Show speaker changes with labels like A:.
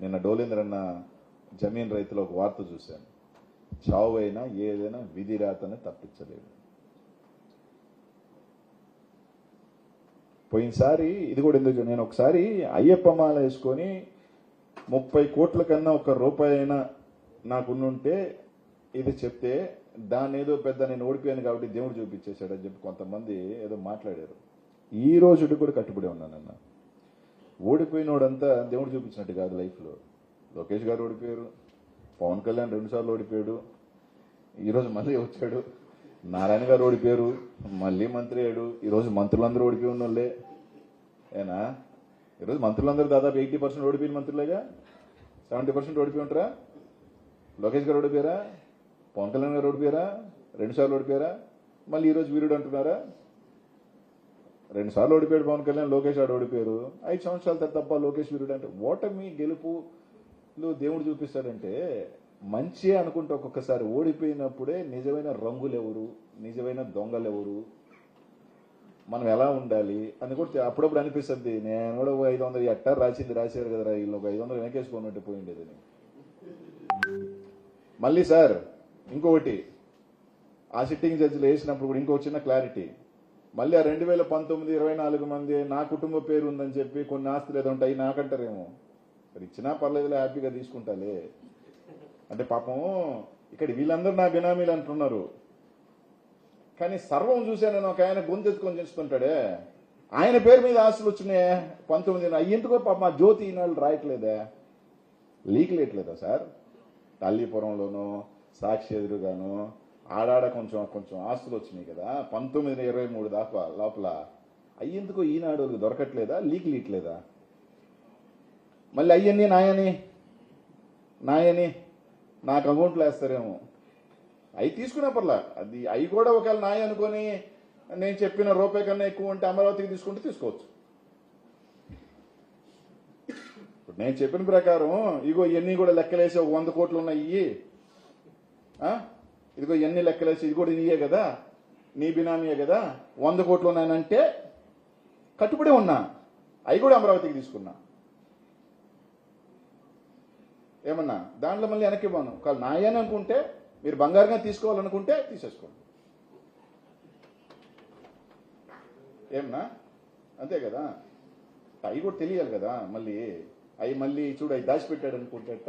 A: నిన్న డోలేంద్రన్న జమీన్ రైతులు ఒక వార్త చూశాను. చావైనా ఏదైనా విధి రాతని తప్పించలేదు పోయినసారి ఇది కూడా ఎందుకు నేను ఒకసారి అయ్యప్ప మాల వేసుకొని ముప్పై కోట్ల కన్నా ఒక రూపాయి అయినా నాకున్నుంటే ఇది చెప్తే దాన్ని ఏదో పెద్ద నేను ఓడిపోయాను కాబట్టి దేవుడు చూపించేశాడని చెప్పి కొంతమంది ఏదో మాట్లాడారు. ఈ రోజుకి కూడా కట్టుబడి ఉన్నానన్న. ఓడిపోయినోడంతా దేవుడు చూపించినట్టు కాదు లైఫ్లో. లోకేష్ గారు ఓడిపోయారు పవన్ కళ్యాణ్ రెండుసార్లు ఓడిపోయాడు ఈరోజు మళ్ళీ వచ్చాడు నారాయణ గారు ఓడిపోయారు మళ్ళీ మంత్రి అయ్యాడు ఈరోజు మంత్రులందరూ ఓడిపోయి ఉన్నోళ్ళే. ఏనా? ఈరోజు మంత్రులందరూ దాదాపు ఎయిటీ పర్సెంట్ ఓడిపోయిన మంత్రులేగా? సెవెంటీ పర్సెంట్ ఓడిపోయి ఉంటారా? లోకేష్ గారు ఓడిపోయారా? పవన్ కళ్యాణ్ గారు ఓడిపోయారా? రెండు సార్లు ఓడిపోయారా? మళ్ళీ ఈరోజు వీరుడు అంటున్నారా? రెండు సార్లు ఓడిపోయాడు పవన్ కళ్యాణ్ లోకేష్ ఆడు ఓడిపోయారు. ఐదు సంవత్సరాల తర్వాత తప్ప లోకేష్ వీరుడు అంటే ఓటమి గెలుపులు దేవుడు చూపిస్తాడంటే మంచి అనుకుంటే ఒక్కొక్కసారి ఓడిపోయినప్పుడే నిజమైన రంగులు ఎవరు నిజమైన దొంగలు ఎవరు మనం ఎలా ఉండాలి అని కూడా అప్పుడప్పుడు అనిపిస్తుంది. నేను కూడా ఒక ఐదు వందలు ఎట్టా రాసింది రాశారు కదా వీళ్ళు ఒక ఐదు వందలు వెనకేసుకున్నట్టు పోయిండేది ఉండేది మళ్ళీ సార్ ఇంకొకటి. ఆ సిట్టింగ్ జడ్జిలు వేసినప్పుడు కూడా ఇంకో చిన్న క్లారిటీ మళ్ళీ ఆ రెండు వేల పంతొమ్మిది ఇరవై నాలుగు మంది నా కుటుంబ పేరు ఉందని చెప్పి కొన్ని ఆస్తులు ఏదో ఉంటాయి నాకంటారేమో. మరి ఇచ్చినా పర్లేదులే హ్యాపీగా తీసుకుంటాలే. అంటే పాపం ఇక్కడ వీళ్ళందరూ నా బినామీలు అంటున్నారు. కానీ సర్వం చూశానని ఒక ఆయన గొంతెత్తుకొని చేస్తుంటాడే. ఆయన పేరు మీద ఆస్తులు వచ్చినాయి పంతొమ్మిది అయ్యేందుకో పాప మా జ్యోతి ఈనాళ్ళు రాయట్లేదే. Leak లేట్లేదా sir? తల్లిపురంలోనూ సాక్షి ఎదురుగాను ఆడాడ కొంచెం కొంచెం ఆస్తులు వచ్చినాయి కదా. పంతొమ్మిది ఇరవై మూడు దాకా లోపల అయ్యేందుకు ఈనాడు దొరకట్లేదా? లీక్ లీట్లేదా? మళ్ళీ అయ్యని నాయని నాయని నాకు అకౌంట్లో వేస్తారేమో. అవి తీసుకునే పర్లా. అది అవి కూడా ఒకవేళ నాయ అనుకొని నేను చెప్పిన రూపాయి కన్నా ఎక్కువ ఉంటే అమరావతికి తీసుకుంటే తీసుకోవచ్చు. ఇప్పుడు నేను చెప్పిన ప్రకారం ఇగో ఇవన్నీ కూడా లెక్కలేసి ఒక వంద కోట్లు ఉన్నాయి. ఇదిగో ఎన్ని లెక్కలేసి ఇది కూడా నీయే కదా? నీ బినామీయే కదా? వంద కోట్లు ఉన్నానంటే కట్టుబడి ఉన్నా. అవి కూడా అమరావతికి తీసుకున్నా. ఏమన్నా? దాంట్లో మళ్ళీ వెనక్కి పోను. ఒకవేళ నాయని అనుకుంటే మీరు బంగారంగా తీసుకోవాలనుకుంటే తీసేసుకోండి. ఏమన్నా? అంతే కదా? అవి కూడా తెలియాలి కదా మళ్ళీ. అవి మళ్ళీ చూడు అవి దాచిపెట్టాడు అనుకుంటే